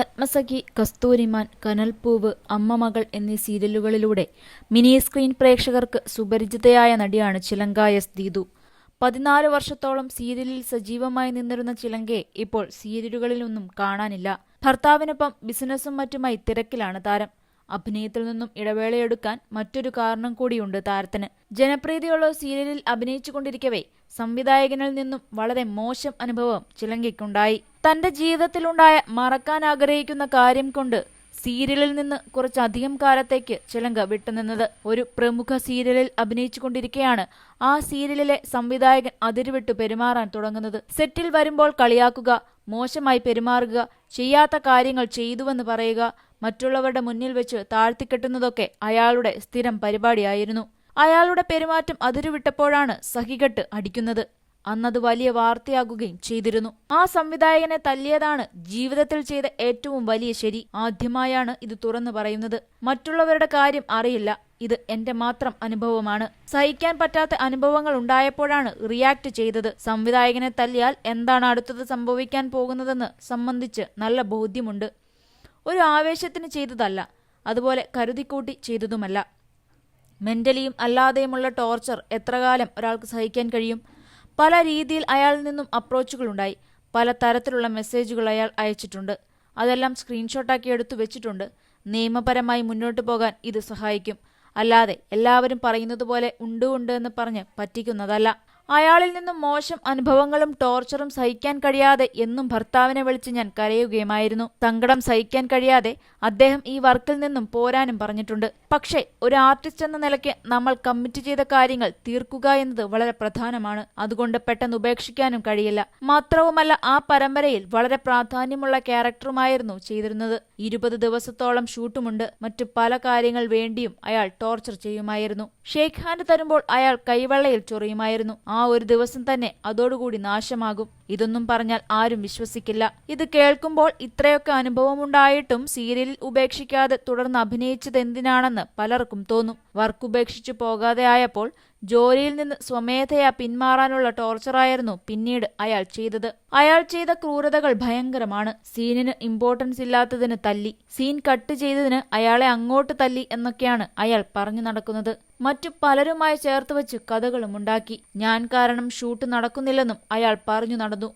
ആത്മസഖി കസ്തൂരിമാൻ കനൽപ്പൂവ് അമ്മമകൾ എന്നീ സീരിയലുകളിലൂടെ mini screen പ്രേക്ഷകർക്ക് സുപരിചിതയായ നടിയാണ് ചിലങ്ക എസ് ദീതു പതിനാല് വർഷത്തോളം സീരിയലിൽ സജീവമായി നിന്നിരുന്ന ചിലങ്കയെ ഇപ്പോൾ സീരിയലുകളിലൊന്നും കാണാനില്ല. ഭർത്താവിനൊപ്പം ബിസിനസ്സും മറ്റുമായി തിരക്കിലാണ് താരം. അഭിനയത്തിൽ നിന്നും ഇടവേളയെടുക്കാൻ മറ്റൊരു കാരണം കൂടിയുണ്ട് താരത്തിന്. ജനപ്രീതിയുള്ള സീരിയലിൽ അഭിനയിച്ചുകൊണ്ടിരിക്കവേ സംവിധായകനിൽ നിന്നും വളരെ മോശം അനുഭവം ചിലങ്കയ്ക്കുണ്ടായി. തന്റെ ജീവിതത്തിലുണ്ടായ മറക്കാൻ ആഗ്രഹിക്കുന്ന കാര്യം കൊണ്ട് സീരിയലിൽ നിന്ന് കുറച്ചധികം കാലത്തേക്ക് ചിലങ്ക വിട്ടുനിന്നത് ഒരു പ്രമുഖ സീരിയലിൽ അഭിനയിച്ചുകൊണ്ടിരിക്കെയാണ്. ആ സീരിയലിലെ സംവിധായകൻ അതിരുവിട്ടു പെരുമാറാൻ തുടങ്ങുന്നത്. സെറ്റിൽ വരുമ്പോൾ കളിയാക്കുക മോശമായി പെരുമാറുക ചെയ്യാത്ത കാര്യങ്ങൾ ചെയ്തുവെന്ന് പറയുക മറ്റുള്ളവരുടെ മുന്നിൽ വെച്ച് താഴ്ത്തിക്കെട്ടുന്നതൊക്കെ അയാളുടെ സ്ഥിരം പരിപാടിയായിരുന്നു. അയാളുടെ പെരുമാറ്റം അതിരുവിട്ടപ്പോഴാണ് സഹികെട്ട് അടിക്കുന്നത്. അന്നത് വലിയ വാർത്തയാകുകയും ചെയ്തിരുന്നു. ആ സംവിധായകനെ തല്ലിയതാണ് ജീവിതത്തിൽ ചെയ്ത ഏറ്റവും വലിയ ശരി. ആദ്യമായാണ് ഇത് തുറന്നു പറയുന്നത്. മറ്റുള്ളവരുടെ കാര്യം അറിയില്ല. ഇത് എന്റെ മാത്രം അനുഭവമാണ്. സഹിക്കാൻ പറ്റാത്ത അനുഭവങ്ങൾ ഉണ്ടായപ്പോഴാണ് റിയാക്ട് ചെയ്തത്. സംവിധായകനെ തല്ലിയാൽ എന്താണ് അടുത്തത് സംഭവിക്കാൻ പോകുന്നതെന്ന് സംബന്ധിച്ച് നല്ല ബോധ്യമുണ്ട്. ഒരു ആവേശത്തിന് ചെയ്തതല്ല. അതുപോലെ കരുതിക്കൂട്ടി ചെയ്തതുമല്ല. മെന്റലിയും അല്ലാതെയുമുള്ള ടോർച്ചർ എത്രകാലം ഒരാൾക്ക് സഹിക്കാൻ കഴിയും? പല രീതിയിൽ അയാളിൽ നിന്നും അപ്രോച്ചുകളുണ്ടായി പല തരത്തിലുള്ള മെസ്സേജുകൾ അയാൾ അയച്ചിട്ടുണ്ട്. അതെല്ലാം സ്ക്രീൻഷോട്ടാക്കി എടുത്തു വെച്ചിട്ടുണ്ട്. നിയമപരമായി മുന്നോട്ടു പോകാൻ ഇത് സഹായിക്കും. അല്ലാതെ എല്ലാവരും പറയുന്നത് പോലെ ഉണ്ട് ഉണ്ട് എന്ന് പറഞ്ഞ് പറ്റിക്കുന്നതല്ല. അയാളിൽ നിന്നും മോശം അനുഭവങ്ങളും ടോർച്ചറും സഹിക്കാൻ കഴിയാതെ എന്നും ഭർത്താവിനെ വിളിച്ച് ഞാൻ കരയുകയുമായിരുന്നു. സങ്കടം സഹിക്കാൻ കഴിയാതെ അദ്ദേഹം ഈ വർക്കിൽ നിന്നും പോരാനും പറഞ്ഞിട്ടുണ്ട്. പക്ഷേ ഒരു ആർട്ടിസ്റ്റ് എന്ന നിലയ്ക്ക് നമ്മൾ കമ്മിറ്റ് ചെയ്ത കാര്യങ്ങൾ തീർക്കുക എന്നത് വളരെ പ്രധാനമാണ്. അതുകൊണ്ട് പെട്ടെന്ന് ഉപേക്ഷിക്കാനും കഴിയില്ല. മാത്രവുമല്ല ആ പരമ്പരയിൽ വളരെ പ്രാധാന്യമുള്ള ക്യാരക്ടറുമായിരുന്നു ചെയ്തിരുന്നത്. ഇരുപത് ദിവസത്തോളം ഷൂട്ടുമുണ്ട്. മറ്റു പല കാര്യങ്ങൾ വേണ്ടിയും അയാൾ ടോർച്ചർ ചെയ്യുമായിരുന്നു. ഷേക്ക് ഹാൻഡ് തരുമ്പോൾ അയാൾ കൈവെള്ളയിൽ ചൊറിയുമായിരുന്നു. ആ ഒരു ദിവസം തന്നെ അതോടുകൂടി നാശമാകും. ഇതൊന്നും പറഞ്ഞാൽ ആരും വിശ്വസിക്കില്ല. ഇത് കേൾക്കുമ്പോൾ ഇത്രയൊക്കെ അനുഭവമുണ്ടായിട്ടും സീരിയലിൽ ഉപേക്ഷിക്കാതെ തുടർന്ന് അഭിനയിച്ചത് എന്തിനാണെന്ന് പലർക്കും തോന്നും. വർക്ക് ഉപേക്ഷിച്ചു പോകാതെ ആയപ്പോൾ ജോലിയിൽ നിന്ന് സ്വമേധയാ പിന്മാറാനുള്ള ടോർച്ചറായിരുന്നു പിന്നീട് അയാൾ ചെയ്തത്. അയാൾ ചെയ്ത ക്രൂരതകൾ ഭയങ്കരമാണ്. സീനിന് ഇമ്പോർട്ടൻസ് ഇല്ലാത്തതിന് തല്ലി. സീൻ കട്ട് ചെയ്തതിന് അയാളെ അങ്ങോട്ട് തല്ലി എന്നൊക്കെയാണ് അയാൾ പറഞ്ഞു നടക്കുന്നത്. മറ്റു പലരുമായി ചേർത്ത് വെച്ച് കഥകളും ഉണ്ടാക്കി. ഞാൻ കാരണം ഷൂട്ട് നടക്കുന്നില്ലെന്നും അയാൾ പറഞ്ഞു നടന്നു.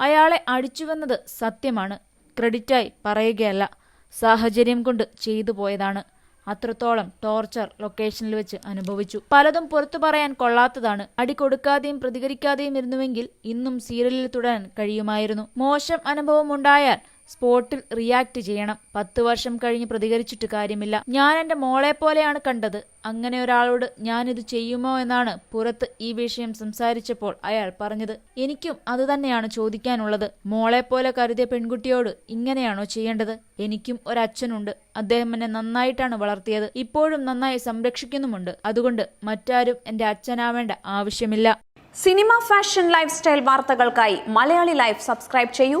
അയാളെ അടിച്ചുവെന്നത് സത്യമാണ്. ക്രെഡിറ്റായി പറയുകയല്ല. സാഹചര്യം കൊണ്ട് ചെയ്തു പോയതാണ്. അത്രത്തോളം ടോർച്ചർ ലൊക്കേഷനിൽ വെച്ച് അനുഭവിച്ചു. പലതും പുറത്തു പറയാൻ കൊള്ളാത്തതാണ്. അടി കൊടുക്കാതെയും പ്രതികരിക്കാതെയും ഇരുന്നുവെങ്കിൽ ഇന്നും സീരിയലിൽ തുടരാൻ കഴിയുമായിരുന്നു. മോശം അനുഭവം ഉണ്ടായാൽ സ്പോട്ടിൽ റിയാക്ട് ചെയ്യണം. പത്ത് വർഷം കഴിഞ്ഞ് പ്രതികരിച്ചിട്ട് കാര്യമില്ല. ഞാൻ എന്റെ മോളെ പോലെയാണ് കണ്ടത്. അങ്ങനെ ഒരാളോട് ഞാനിത് ചെയ്യുമോ എന്നാണ് പുറത്ത് ഈ വിഷയം സംസാരിച്ചപ്പോൾ അയാൾ പറഞ്ഞത്. എനിക്കും അതുതന്നെയാണ് ചോദിക്കാനുള്ളത്. മോളെ പോലെ കരുതിയ പെൺകുട്ടിയോട് ഇങ്ങനെയാണോ ചെയ്യേണ്ടത്? എനിക്കും ഒരച്ഛനുണ്ട്. അദ്ദേഹം എന്നെ നന്നായിട്ടാണ് വളർത്തിയത്. ഇപ്പോഴും നന്നായി സംരക്ഷിക്കുന്നുമുണ്ട്. അതുകൊണ്ട് മറ്റാരും എന്റെ അച്ഛനാവേണ്ട ആവശ്യമില്ല. സിനിമ ഫാഷൻ ലൈഫ് സ്റ്റൈൽ വാർത്തകൾക്കായി മലയാളി ലൈഫ് സബ്സ്ക്രൈബ് ചെയ്യൂ.